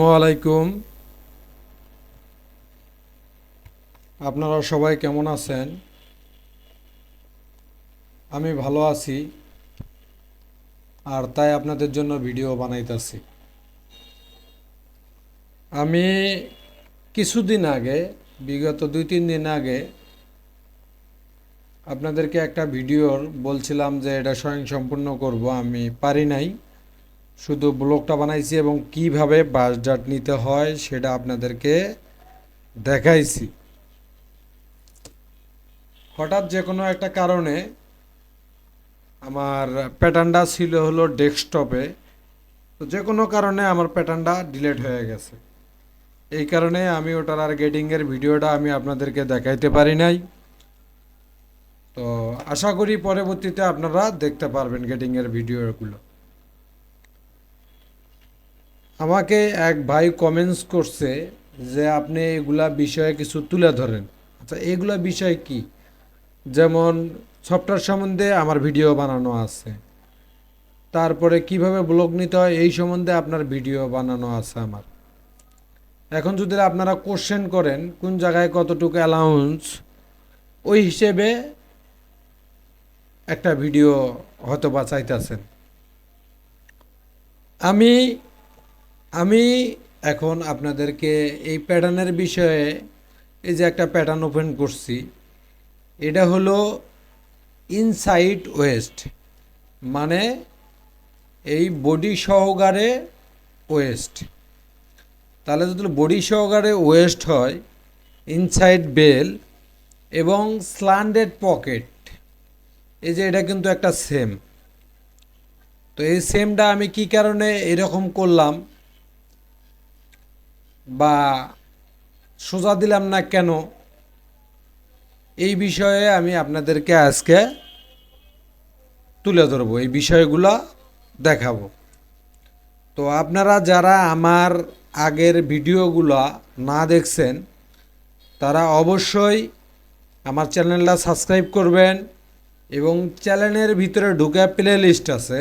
আসসালামাইকুম আপনারা সবাই কেমন আছেন? আমি ভালো আছি, আর তাই আপনাদের জন্য ভিডিও বানাইতেছি। আমি কিছুদিন আগে, বিগত দুই তিন দিন আগে, আপনাদেরকে একটা ভিডিওর বলছিলাম যে এটা স্বয়ং সম্পূর্ণ করব, আমি পারি নাই। শুধু ব্লগটা বানাইছি এবং কীভাবে বাস ডাট নিতে হয় সেটা আপনাদেরকে দেখাইছি। হঠাৎ যে কোনো একটা কারণে আমার প্যাটার্নটা ছিল হলো ডেস্কটপে, তো যে কোনো কারণে আমার প্যাটার্নটা ডিলেট হয়ে গেছে। এই কারণে আমি ওটার আর গেটিংয়ের ভিডিওটা আমি আপনাদেরকে দেখাইতে পারি নাই। তো আশা করি পরবর্তীতে আপনারা দেখতে পারবেন গেটিংয়ের ভিডিওগুলো। আমাকে এক ভাই কমেন্টস করছে যে আপনি এগুলা বিষয়ে কিছু তুলে ধরেন। আচ্ছা এগুলা বিষয় কি? যেমন সফটওয়্যার সম্বন্ধে আমার ভিডিও বানানো আছে। তারপরে কীভাবে ব্লগ নিতে হয়, এই সম্বন্ধে আপনার ভিডিও বানানো আছে আমার। এখন যদি আপনারা কোশ্চেন করেন, কোন জায়গায় কতটুকু অ্যালাউন্স ওই হিসেবে একটা ভিডিও হয়তো বা চাইতেছেন। আমি আমি এখন আপনাদেরকে এই প্যাটার্নের বিষয়ে এই যে একটা প্যাটার্ন ওপেন করছি, এটা হলো ইনসাইড ওয়েস্ট মানে এই বডি সহকারে ওয়েস্ট। তাহলে যদি বডি সহকারে ওয়েস্ট হয়, ইনসাইড বেল এবং স্ল্যান্ডেড পকেট, এই যে এটা কিন্তু একটা সেম। তো এই সেমটা আমি কি কারণে এরকম করলাম? বা সোজা দিলাম না কেন? এই বিষয়ে আমি আপনাদেরকে আজকে তুলে ধরবো, এই বিষয়গুলো দেখাবো। তো আপনারা যারা আমার আগের ভিডিওগুলো না দেখছেন, তারা অবশ্যই আমার চ্যানেলটা সাবস্ক্রাইব করবেন এবং চ্যানেলের ভিতরে ঢুকে প্লে লিস্ট আছে।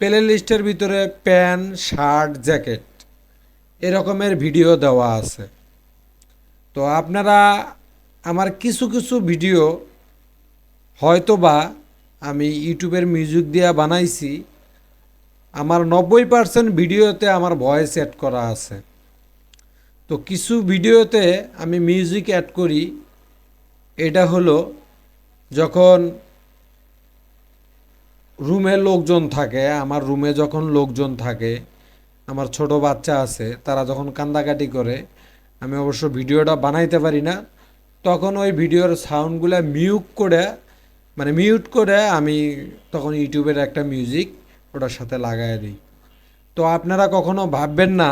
প্লে লিস্টের ভিতরে প্যান্ট, শার্ট, জ্যাকেট এরকমের ভিডিও দেওয়া আছে। তো আপনারা আমার কিছু কিছু ভিডিও হয়তো বা আমি ইউটিউবের মিউজিক দিয়ে বানাইছি, আমার নব্বই পার্সেন্ট ভিডিওতে আমার ভয়েস অ্যাড করা আছে। তো কিছু ভিডিওতে আমি মিউজিক অ্যাড করি, এটা হলো যখন রুমে লোকজন থাকে, আমার রুমে যখন লোকজন থাকে আমার ছোট বাচ্চা আছে, তারা যখন কান্দাকাটি করে, আমি অবশ্য ভিডিওটা বানাইতে পারি না, তখন ওই ভিডিওর সাউন্ডগুলো মিউট করে মানে মিউট করে আমি তখন ইউটিউবের একটা মিউজিক ওটার সাথে লাগাই দিই। তো আপনারা কখনো ভাববেন না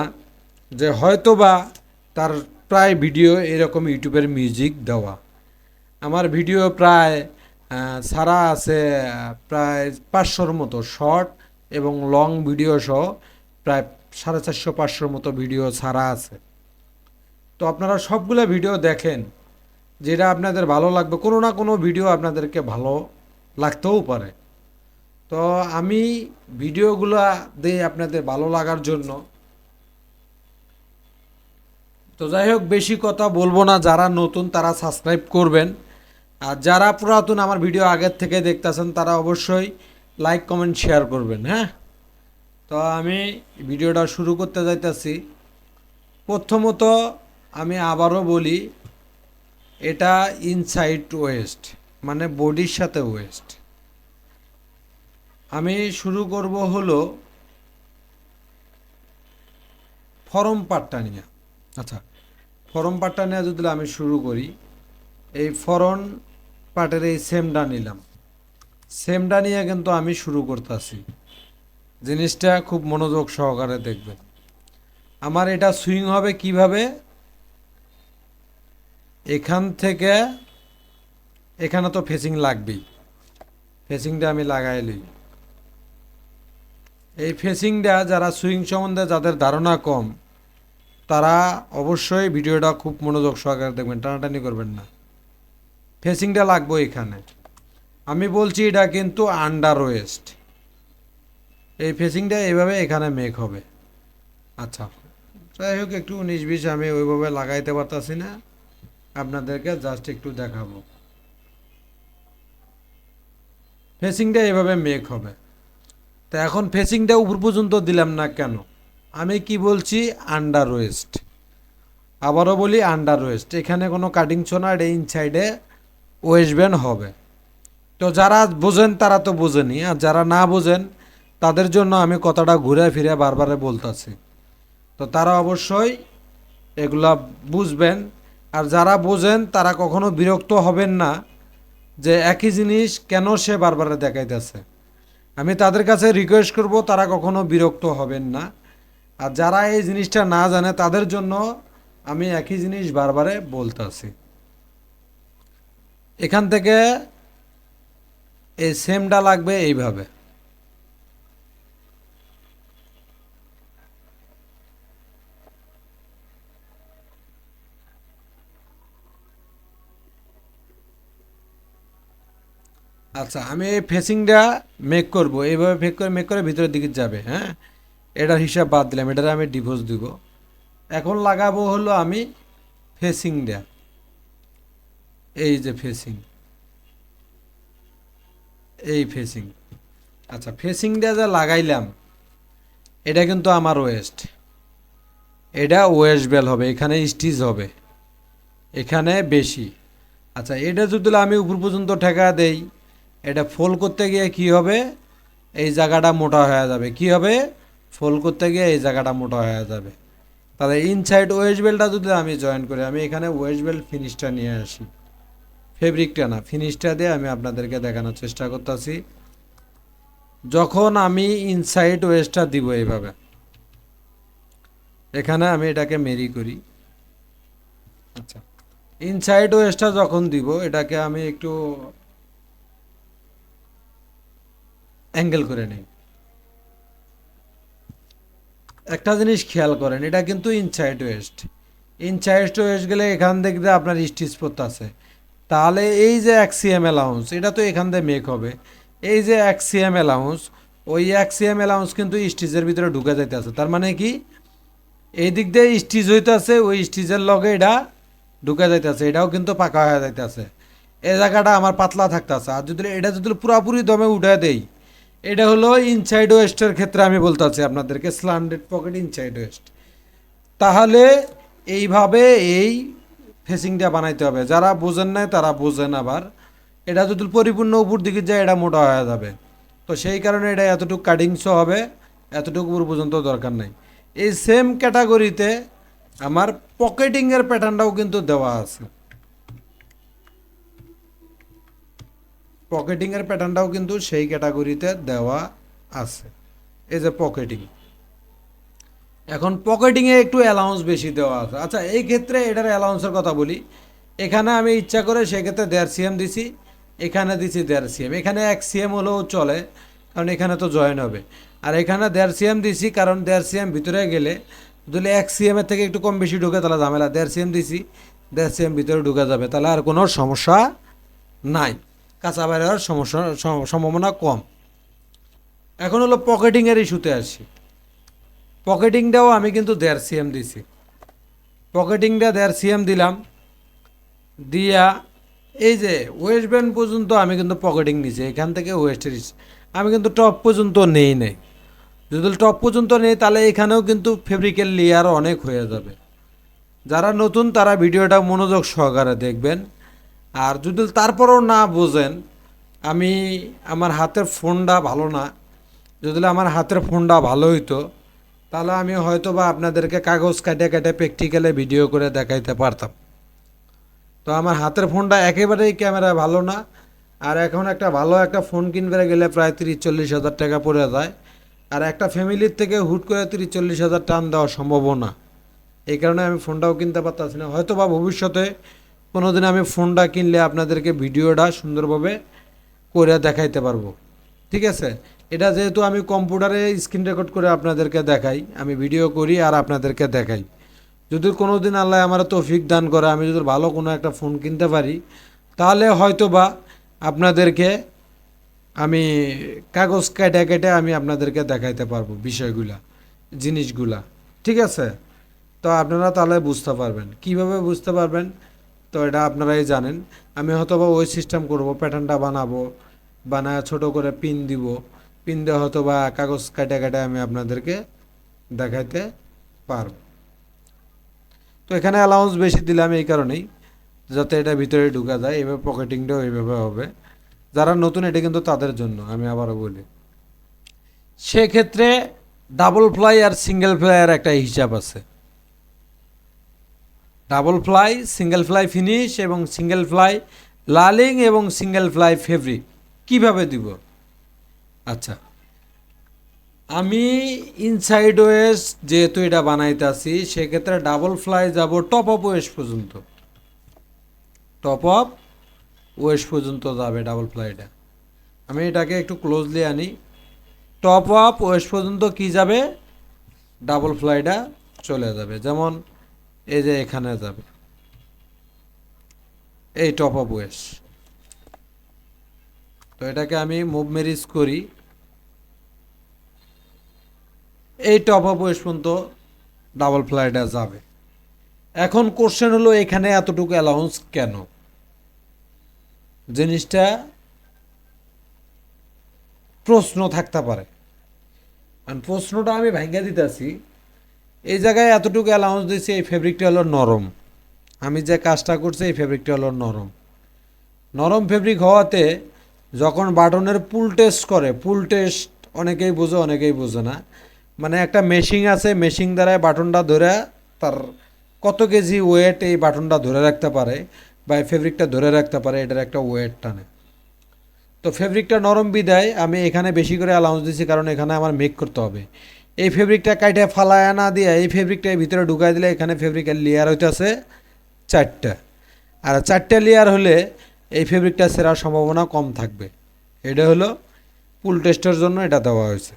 যে হয়তো বা তার প্রায় ভিডিও এরকম ইউটিউবের মিউজিক দেওয়া। আমার ভিডিও প্রায় সারা আছে প্রায় পাঁচশোর মতো, শর্ট এবং লং ভিডিও সহ প্রায় সাড়ে চারশো, পাঁচশোর মতো ভিডিও ছাড়া আছে। তো আপনারা সবগুলো ভিডিও দেখেন, যেটা আপনাদের ভালো লাগবে। কোনো না কোনো ভিডিও আপনাদেরকে ভালো লাগতেও পারে। তো আমি ভিডিওগুলো দিই আপনাদের ভালো লাগার জন্য, তো যাই হোক, বেশি কথা বলব না। যারা নতুন, তারা সাবস্ক্রাইব করবেন। আর যারা পুরাতন আমার ভিডিও আগের থেকে দেখতেছেন, তারা অবশ্যই লাইক, কমেন্ট, শেয়ার করবেন হ্যাঁ? তো আমি ভিডিওটা শুরু করতে যাইতেছি। প্রথমত আমি আবারও বলি, এটা ইনসাইড ওয়েস্ট মানে বডির সাথে ওয়েস্ট আমি শুরু করব হলো ফরম পার্টটা নিয়ে। আচ্ছা ফরম পার্টটা নিয়ে যদি আমি শুরু করি, এই ফরন পার্টের এই সেমটা নিলাম। সেমটা নিয়ে কিন্তু আমি শুরু করতেছি। জিনিসটা খুব মনোযোগ সহকারে দেখবেন। আমার এটা সুইং হবে কীভাবে? এখান থেকে, এখানে তো ফেসিং লাগবেই। ফেসিংটা আমি লাগাই লই। এই ফেসিংটা যারা সুইং সম্বন্ধে যাদের ধারণা কম, তারা অবশ্যই ভিডিওটা খুব মনোযোগ সহকারে দেখবেন, টানাটানি করবেন না। ফেসিংটা লাগবো এখানে। আমি বলছি এটা কিন্তু আন্ডার ওয়েস্ট এই ফেসিংটা এইভাবে এখানে মেক হবে। আচ্ছা যাই হোক, একটু উনিশ বিশ আমি ওইভাবে লাগাইতে পারতাছি না। আপনাদেরকে জাস্ট একটু দেখাবো। ফেসিংটা এভাবে মেক হবে। তো এখন ফেসিংটা উপর পর্যন্ত দিলাম না কেন? আমি কি বলছি? আন্ডার ওয়েস্ট আবারও বলি আন্ডার ওয়েস্ট এখানে কোনো কাটিং ছোনা এটা ইনসাইডে ওয়েস্ট ব্যান্ড হবে। তো যারা বোঝেন তারা তো বোঝেনি আর যারা না বোঝেন তাদের জন্য আমি কথাটা ঘুরে ফিরে বারবারে বলতাছি। তো তারা অবশ্যই এগুলা বুঝবেন। আর যারা বোঝেন, তারা কখনো বিরক্ত হবেন না যে একই জিনিস কেন সে বারবারে দেখাইতেছে। আমি তাদের কাছে রিকোয়েস্ট করব, তারা কখনো বিরক্ত হবেন না। আর যারা এই জিনিসটা না জানে, তাদের জন্য আমি একই জিনিস বারবারে বলতেছি। এখান থেকে এই সেমটা লাগবে এইভাবে। আচ্ছা আমি এই ফেসিংটা মেক করব। এইভাবে ফেক করে মেক করে ভিতরের দিকে যাবে হ্যাঁ? এটার হিসাব বাদ দিলাম, এটার আমি ডিভোর্স দিব। এখন লাগাবো হলো আমি ফেসিংটা। এই যে ফেসিং। এই ফেসিং। আচ্ছা ফেসিংটা যা লাগাইলাম, এটা কিন্তু আমার ওয়েস্ট এটা ওয়েস্ট বেল হবে, এখানে স্টিচ হবে, এখানে বেশি। আচ্ছা এটা যদি আমি উপর পর্যন্ত ঠেকা দেই এটা ফোল করতে গিয়ে কি হবে? এই জায়গাটা মোটা হয়ে যাবে। কি হবে? ফোল করতে গিয়ে এই জায়গাটা মোটা হয়ে যাবে। তাহলে ইনসাইড ওয়েস্ট বেলটা যদি আমি জয়েন করি, আমি এখানে ওয়েস্ট বেল্ট ফিনিশটা নিয়ে আসি। ফেব্রিকটা না ফিনিশটা দিয়ে আমি আপনাদেরকে দেখানোর চেষ্টা করতেছি। যখন আমি ইনসাইড ওয়েস্টটা দিব এইভাবে, এখানে আমি এটাকে মেরি করি। আচ্ছা ইনসাইড ওয়েস্টটা যখন দিব, এটাকে আমি একটু অ্যাঙ্গেল করে নেই। একটা জিনিস খেয়াল করেন, এটা কিন্তু ইনসাইড ওয়েস্ট ইনসাইড ওয়েস্ট গেলে এখান থেকে আপনার স্টিচ পড়তে আছে, তাহলে এই যে অ্যাক্সিএম অ্যালাউন্স এটা তো এখান থেকে মেক হবে। এই যে অ্যাক্সিএম অ্যালাউন্স ওই অ্যাক্সিএম অ্যালাউন্স কিন্তু স্টিচের ভিতরে ঢুকে যাইতে আছে। তার মানে কি? এই দিক দিয়ে স্টিচ হইতেছে ওই স্টিচের লগে এটা ঢুকে যাইতেছে এটাও কিন্তু পাকা হয়ে যাইতেছে এই জায়গাটা আমার পাতলা থাকতেছে আর যদি এটা যদি পুরাপুরি দমে উঠে দেই এটা হলো ইনসাইড ওয়েস্টের ক্ষেত্রে আমি বলতে বলতেছি আপনাদেরকে স্ল্যান্ডেড পকেট ইনসাইড ওয়েস্ট তাহলে এইভাবে এই ফেসিংটা বানাইতে হবে। যারা বোঝেন নাই তারা বোঝেন আবার। এটা যদি পরিপূর্ণ উপর দিকে যায়, এটা মোটা হয়ে যাবে। তো সেই কারণে এটা এতটুকু কাটিংসও হবে, এতটুকু উপর পর্যন্ত দরকার নাই। এই সেম ক্যাটাগরিতে আমার পকেটিংয়ের প্যাটার্নটাও কিন্তু দেওয়া আছে। পকেটিংয়ের প্যাটার্নটাও কিন্তু সেই ক্যাটাগরিতে দেওয়া আছে। এই যে পকেটিং এখন পকেটিংয়ে একটু অ্যালাউন্স বেশি দেওয়া আছে। আচ্ছা এই ক্ষেত্রে এটার অ্যালাউন্সের কথা বলি। এখানে আমি ইচ্ছা করে সেক্ষেত্রে দেড় সিএম দিছি, এখানে দিছি দেড় সিএম এখানে এক সিএম হলেও চলে, কারণ এখানে তো জয়েন হবে। আর এখানে দেড় সিএম দিছি, কারণ দেড় সিএম ভিতরে গেলে যদি এক সিএমের থেকে একটু কম বেশি ঢুকে, তাহলে ঝামেলা। দেড় সিএম দিছি, দেড় সিএম ভিতরে ঢুকে যাবে, তাহলে আর কোনো সমস্যা নাই। কাঁচা বাইরে হওয়ার সমস্যা, সম- সম্ভাবনা কম। এখন হলো পকেটিংয়ের ইস্যুতে আসি। পকেটিংটাও আমি কিন্তু দেড় সিএম দিছি। পকেটিংটা দেড় সিএম দিলাম, দিয়া এই যে ওয়েস্ট ব্যান্ড পর্যন্ত আমি কিন্তু পকেটিং নিছি, এখান থেকে ওয়েস্টের আমি কিন্তু টপ পর্যন্ত নেই নেই। যদি টপ পর্যন্ত নেই, তাহলে এখানেও কিন্তু ফেব্রিকের লেয়ার অনেক হয়ে যাবে। যারা নতুন, তারা ভিডিওটা মনোযোগ সহকারে দেখবেন। আর যদি তারপরেও না বোঝেন, আমি আমার হাতের ফোনটা ভালো না, যদি আমার হাতের ফোনটা ভালো হইতো, তাহলে আমি হয়তো বা আপনাদেরকে কাগজ কাটে কাটে প্র্যাকটিক্যালে ভিডিও করে দেখাইতে পারতাম। তো আমার হাতের ফোনটা একেবারেই ক্যামেরা ভালো না, আর এখন একটা ভালো একটা ফোন কিনবে গেলে প্রায় তিরিশ চল্লিশ হাজার টাকা পড়ে যায়, আর একটা ফ্যামিলির থেকে হুট করে তিরিশ চল্লিশ হাজার টান দেওয়া সম্ভব না। এই কারণে আমি ফোনটাও কিনতে পারতাছি না। হয়তো বা ভবিষ্যতে কোনো দিন আমি ফোনটা কিনলে আপনাদেরকে ভিডিওটা সুন্দরভাবে করে দেখাইতে পারব। ঠিক আছে? এটা যেহেতু আমি কম্পিউটারে স্ক্রিন রেকর্ড করে আপনাদেরকে দেখাই, আমি ভিডিও করি আর আপনাদেরকে দেখাই। যদি কোনো দিন আল্লাহ আমার তৌফিক দান করে, আমি যদি ভালো কোনো একটা ফোন কিনতে পারি, তাহলে হয়তো বা আপনাদেরকে আমি কাগজ কেটে কেটে আমি আপনাদেরকে দেখাইতে পারব বিষয়গুলা, জিনিসগুলা। ঠিক আছে? তো আপনারা তাহলে বুঝতে পারবেন। কীভাবে বুঝতে পারবেন? তো এটা আপনারাই জানেন। আমি হয়তো বা ওই সিস্টেম করব প্যাটার্নটা বানাবো, বানায় ছোট করে পিন দিব। পিন দিয়ে হয়তো বা কাগজ কাটে কাটে আমি আপনাদেরকে দেখাইতে পারব। তো এখানে অ্যালাউন্স বেশি দিলাম এই কারণেই, যাতে এটা ভিতরে ঢুকা যায়, এভাবে পকেটিংটাও এইভাবে হবে। যারা নতুন, এটা কিন্তু তাদের জন্য, আমি আবারও বলি। সেক্ষেত্রে ডাবল ফ্লাই আর সিঙ্গেল ফ্লাইয়ের একটা হিসাব আছে। Double fly, single fly finish এবং সিঙ্গেল ফ্লাই লালিং এবং সিঙ্গেল ফ্লাই ফেব্রিক। কীভাবে দিব? আচ্ছা। আমি ইনসাইড ওয়েস যেহেতু এটা বানাইতেছি, সেক্ষেত্রে ডাবল ফ্লাই যাব টপ অফ ওয়েস পর্যন্ত। টপ অফ ওয়েস পর্যন্ত যাবে ডাবল ফ্লাইটা আমি এটাকে একটু ক্লোজলি আনি। টপ অফ ওয়েস পর্যন্ত কি যাবে? ডাবল ফ্লাইটা চলে যাবে। যেমন এই যে এখানে যাবে। এই টপ অফ ওয়েস তো এটাকে আমি মুভ মেরিজ করি। এই টপ আপ ওয়েস পর্যন্ত ডাবল ফ্লাইটা যাবে। এখন কোশ্চেন হলো, এখানে এতটুকু অ্যালাউন্স কেন? জিনিসটা প্রশ্ন থাকতে পারে। প্রশ্নটা আমি ভেঙে দিতেছি। এই জায়গায় এতটুকু অ্যালাউন্স দিয়েছি, এই ফেব্রিকটা হলো নরম। আমি যে কাজটা করছি, এই ফেব্রিকটা হলো নরম। নরম ফেব্রিক হওয়াতে যখন বাটনের পুল টেস্ট করে পুল টেস্ট অনেকেই বোঝে অনেকেই বোঝে না। মানে একটা মেশিং আছে মেশিং দ্বারা বাটনটা ধরে তার কত কেজি ওয়েট এই বাটনটা ধরে রাখতে পারে বা এই ফেব্রিকটা ধরে রাখতে পারে, এটার একটা ওয়েট টানে। তো ফেব্রিকটা নরম বিদায় আমি এখানে বেশি করে অ্যালাউন্স দিচ্ছি কারণ এখানে আমার মেক করতে হবে। এই ফেব্রিকটা কাইটে ফালায় না দিয়ে এই ফেব্রিকটা ভিতরে ঢুকাই দিলে এখানে ফেব্রিকের লেয়ার হইতেছে চারটা। আর চারটে লেয়ার হলে এই ফেব্রিকটা সেরার সম্ভাবনা কম থাকবে। এটা হলো পুল টেস্টের জন্য এটা দেওয়া হয়েছে।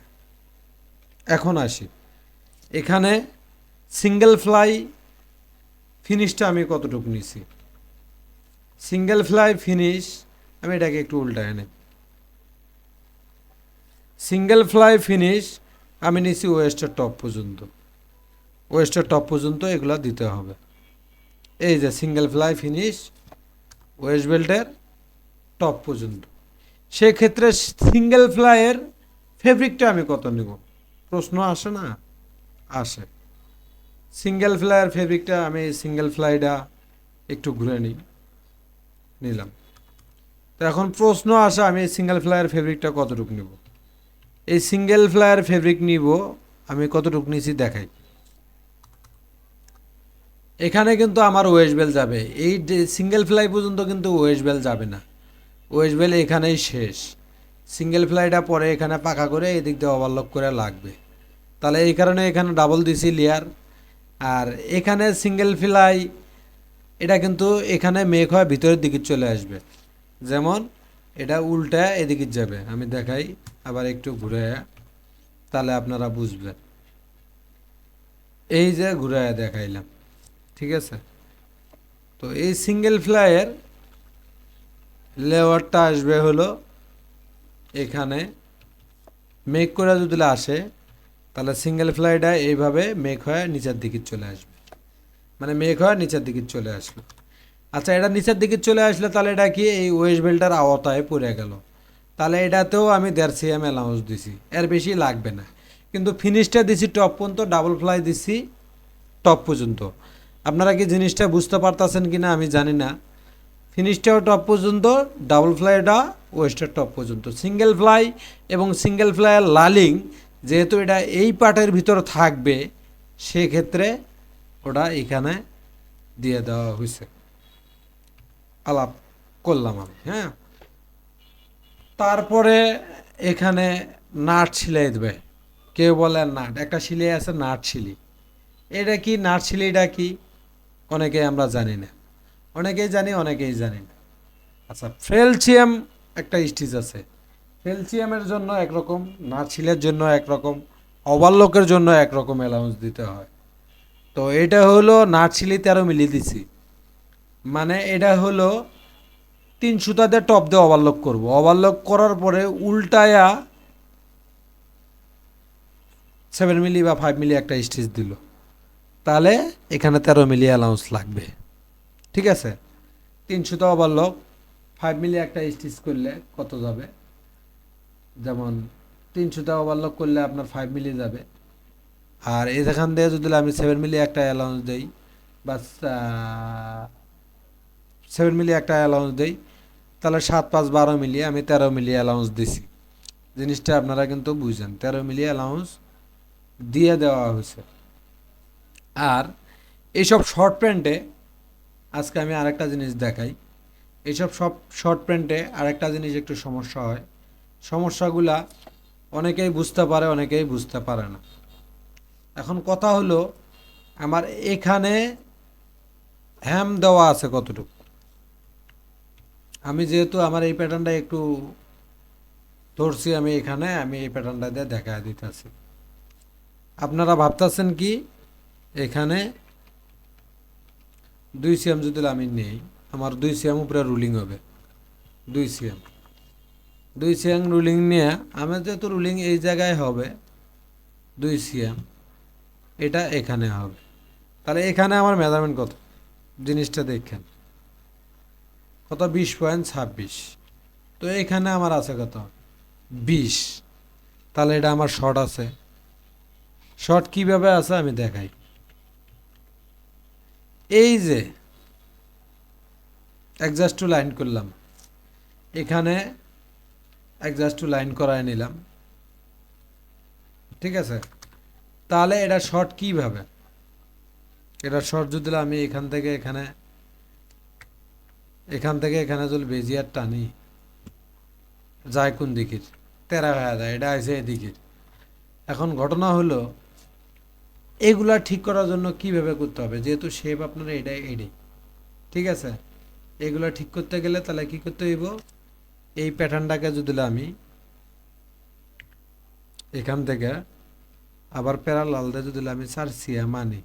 এখন আসি। এখানে সিঙ্গেল ফ্লাই ফিনিশটা আমি কতটুকু নিছি? সিঙ্গেল ফ্লাই ফিনিশ আমি এটাকে একটু উল্টায় নেই। সিঙ্গেল ফ্লাই ফিনিশ আমি নিছি ওয়েস্টের টপ পর্যন্ত। ওয়েস্টের টপ পর্যন্ত এগুলা দিতে হবে। এই যে সিঙ্গেল ফ্লাই ফিনিশ, ওয়েস্ট বেল্টের টপ পর্যন্ত। সেক্ষেত্রে সিঙ্গেল ফ্লাইয়ের ফেব্রিকটা আমি কত নেব? প্রশ্ন আসে না? আসে। সিঙ্গেল ফ্লাইয়ের ফেব্রিকটা আমি সিঙ্গেল ফ্লাইটা একটু ঘুরে নিই, নিলাম। তো এখন প্রশ্ন আসে আমি সিঙ্গেল ফ্লাইয়ের ফেব্রিকটা কতটুকু নিব? এই সিঙ্গেল ফ্লাইয়ের ফেব্রিক নিব, আমি কতটুকু নিছি দেখাই। এখানে কিন্তু আমার ওয়েস্ট বেল যাবে। এই সিঙ্গেল ফ্লাই পর্যন্ত কিন্তু ওয়েস্ট বেল যাবে না। ওয়েস্ট বেল এখানেই শেষ। সিঙ্গেল ফ্লাইটা পরে এখানে পাকা করে এদিক দিয়ে ওভারলক করে লাগবে। তাহলে এই কারণে এখানে ডাবল দিছি লেয়ার আর এখানে সিঙ্গেল ফ্লাই এটা কিন্তু এখানে মেঘ হয়, ভিতরের দিকে চলে আসবে। যেমন এটা উল্টা এদিকে যাবে, আমি দেখাই। আবার একটু ঘুরে তাহলে আপনারা বুঝবেন। এই যে ঘুরে দেখাইলাম, ঠিক আছে? তো এই সিঙ্গেল ফ্লাইয়ের লেওয়ারটা আসবে হলো এখানে। মেক করে যদি আসে, তাহলে সিঙ্গেল ফ্লাইটা এইভাবে মেক হয়ে নিচের দিকে চলে আসবে। মানে মেঘ হয়ে নিচের দিকে চলে আসলো। আচ্ছা এটা নিচের দিকে চলে আসলে তাহলে এটা কি এই ওয়েস্ট বেল্টের আওতায় পড়ে গেল? তাহলে এটাতেও আমি দেড় সিএম অ্যালাউন্স দিছি। এর বেশি লাগবে না। কিন্তু ফিনিশটা দিছি টপ পর্যন্ত ডাবল ফ্লাই দিছি টপ পর্যন্ত। আপনারা কি জিনিসটা বুঝতে পারতেছেন কি না আমি জানি না। ফিনিশটাও টপ পর্যন্ত ডাবল ফ্লাইটা ওয়েস্টের টপ পর্যন্ত। সিঙ্গেল ফ্লাই এবং সিঙ্গেল ফ্লাইয়ের লালিং যেহেতু এটা এই পার্টের ভিতর থাকবে, সেক্ষেত্রে ওটা এখানে দিয়ে দেওয়া হয়েছে আলাপ করলাম আমি হ্যাঁ? তারপরে এখানে নাট সিলাই দেবে। কেউ বলে নাট, একটা সিলাই আছে নাট সিলি। এটা কি, নাট সিলিটা কি? অনেকে আমরা জানি না। অনেকেই জানি অনেকেই জানি না। আচ্ছা ফেলচিয়াম একটা স্টিচ আছে। ফেলচিয়ামের জন্য একরকম নার্সিলের জন্য একরকম ওভারলকের জন্য একরকম অ্যালাউন্স দিতে হয়। তো এটা হলো নার্সিলি তেরো মিলি দিছি। মানে এটা হলো তিন সুতাতে টপ দিয়ে ওভারলক করব। ওভারলক করার পরে উল্টায়া সেভেন মিলি বা ফাইভ মিলি একটা স্টিচ দিল। তাহলে এখানে তেরো মিলি অ্যালাউন্স লাগবে। ঠিক আছে? তিনশোতে ওভারলক ফাইভ মিলি একটা স্টিচ করলে কত যাবে? যেমন তিনশোতে ওভারলক করলে আপনার ফাইভ মিলি যাবে। আর এখান দিয়ে যদি আমি সেভেন মিলি একটা অ্যালাউন্স দিই বা সেভেন মিলি একটা অ্যালাউন্স দেই তাহলে সাত পাঁচ বারো মিলিয়ে আমি তেরো মিলি অ্যালাউন্স দিছি। জিনিসটা আপনারা কিন্তু বুঝেন, তেরো মিলি অ্যালাউন্স দিয়ে দেওয়া হয়েছে। আর এইসব শর্ট প্যান্টে আজকে আমি আরেকটা জিনিস দেখাই। এইসব সব শর্ট প্যান্টে আরেকটা জিনিস একটু সমস্যা হয়। সমস্যাগুলা অনেকেই বুঝতে পারে, অনেকেই বুঝতে পারে না। এখন কথা হলো, আমার এখানে হ্যাম দেওয়া আছে কতটুকু? আমি যেহেতু আমার এই প্যাটার্নটা একটু ধরছি, আমি এখানে, আমি এই প্যাটার্নটা দিয়ে দেখা দিতেছি। আপনারা ভাবতেছেন কি, এখানে দুই সিএম যদি আমি নেই, আমার দুই সিএম উপরে রুলিং হবে। দুই সিএম। দুই সিএম রুলিং নিয়ে আমার যেহেতু রুলিং এই জায়গায় হবে, দুই সিএম, এটা এখানে হবে। তাহলে এখানে আমার মেজারমেন্ট কত? জিনিসটা দেখেন। কত? বিশ পয়েন্ট ছাব্বিশ। তো এখানে আমার আছে কত? বিশ। তাহলে এটা আমার শর্ট আছে। শর্ট কীভাবে আছে আমি দেখাই। এই যে অ্যাডজাস্ট টু লাইন করলাম। এখানে অ্যাডজাস্ট টু লাইন করায় নিলাম। ঠিক আছে? তাহলে এটা শর্ট কীভাবে? এটা শর্ট যদি আমি এখান থেকে এখানে এখান থেকে এখানে যদি বেজিয়ার টানি, যায় কোন দিকের? তেরা হয়ে যায়, এটা আছে এদিকের এখন ঘটনা হলো, এগুলা ঠিক করার জন্য কীভাবে করতে হবে? যেহেতু শেপ আপনার এটাই এটাই। ঠিক আছে? এগুলা ঠিক করতে গেলে তাহলে কি করতে হইব? এই প্যাটার্নটাকে যদি আমি, এখান থেকে আবার প্যারালাল দিয়ে যদি আমি চার সিয়া মানি।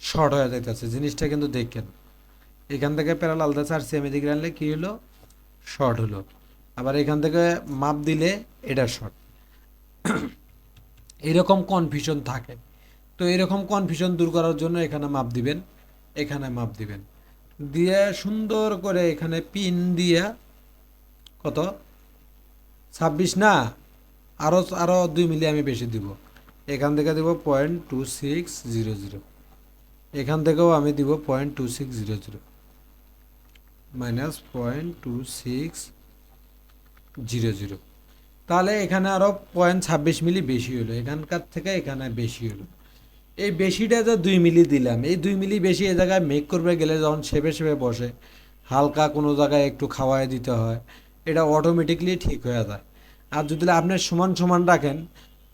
শর্ট হয়ে যাইতেছে। জিনিসটা কিন্তু দেখেন। এখান থেকে প্যারালাল দিয়ে চার সিএম এদিকে আনলে কী হলো? শর্ট হলো। আবার এখান থেকে মাপ দিলে এটা শর্ট এরকম কনফিউশন থাকে। তো এরকম কনফিউশন দূর করার জন্য এখানে মাপ দিবেন, এখানে মাপ দিবেন। দিয়ে সুন্দর করে এখানে পিন দিয়া কত? ছাব্বিশ না? আরও আরও দুই মিলি আমি বেশি দিব। এখান থেকে দেব point two six zero zero এখান থেকেও আমি দিব point two six zero zero minus point two six zero zero তাহলে এখানে আরও পয়েন্ট ছাব্বিশ মিলি বেশি হলো, এখানকার থেকে এখানে বেশি হলো। এই বেশিটা যে দুই মিলি দিলাম, এই দুই মিলি বেশি এ জায়গায় মেক করবে গেলে যখন সেবে সেবে বসে, হালকা কোনো জায়গায় একটু খাওয়াই দিতে হয়, এটা অটোমেটিকলি ঠিক হয়ে যায়। আর যদি আপনি সমান সমান রাখেন,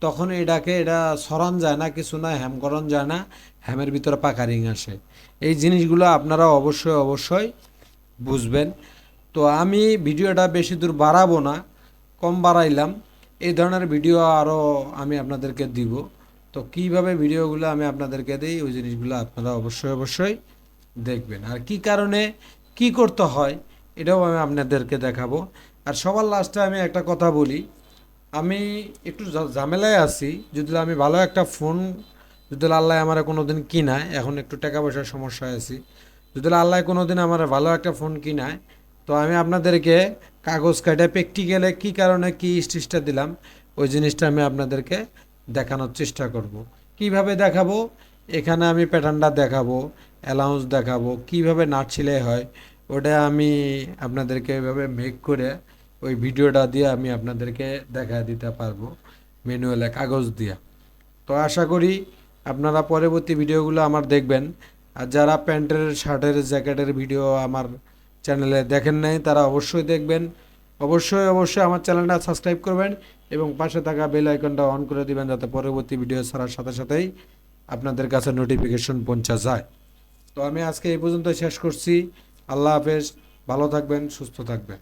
তখন এটাকে এটা সরান যায় না, কিছু না, হ্যাম করান যায় না, হ্যামের ভিতরে পাকা রিং আসে। এই জিনিসগুলো আপনারা অবশ্যই অবশ্যই বুঝবেন। তো আমি ভিডিওটা বেশি দূর বাড়াবো না, কম বাড়াইলাম। এই ধরনের ভিডিও আরও আমি আপনাদেরকে দিব। তো কীভাবে ভিডিওগুলো আমি আপনাদেরকে দিই, ওই জিনিসগুলো আপনারা অবশ্যই অবশ্যই দেখবেন। আর কি কারণে কি করতে হয়, এটাও আমি আপনাদেরকে দেখাবো। আর সবার লাস্টে আমি একটা কথা বলি, আমি একটু ঝামেলায় আছি। যদি আমি ভালো একটা ফোন যদি আল্লাহ আমার কোনো দিন কিনায়, এখন একটু টাকা পয়সার সমস্যায় আছি। যদি আল্লাহ কোনো দিন আমার ভালো একটা ফোন কিনায়, তো আমি আপনাদেরকে কাগজ কাটে প্র্যাকটিক্যালে কী কারণে কী স্টিচটা দিলাম, ওই জিনিসটা আমি আপনাদেরকে দেখানোর চেষ্টা করব। কীভাবে দেখাবো? এখানে আমি প্যাটার্নটা দেখাবো অ্যালাউন্স দেখাবো, কীভাবে নাট ছিলে হয়, ওটা আমি আপনাদেরকে এভাবে মেক করে ওই ভিডিওটা দিয়ে আমি আপনাদেরকে দেখা দিতে পারব ম্যানুয়ালে কাগজ দিয়ে। তো আশা করি আপনারা পরবর্তী ভিডিওগুলো আমার দেখবেন। আর যারা প্যান্টের, শার্টের, জ্যাকেটের ভিডিও আমার চ্যানেলে দেখেন নাই, তারা অবশ্যই দেখবেন। অবশ্যই অবশ্যই আমার চ্যানেলটা সাবস্ক্রাইব করবেন এবং পাশে থাকা বেল আইকনটা অন করে দিবেন যাতে পরবর্তী ভিডিও ছাড়ার সাথে সাথেই আপনাদের কাছে নোটিফিকেশন পৌঁছা যায়। তো আমি আজকে এই পর্যন্ত শেষ করছি। আল্লাহ হাফেজ। ভালো থাকবেন, সুস্থ থাকবেন।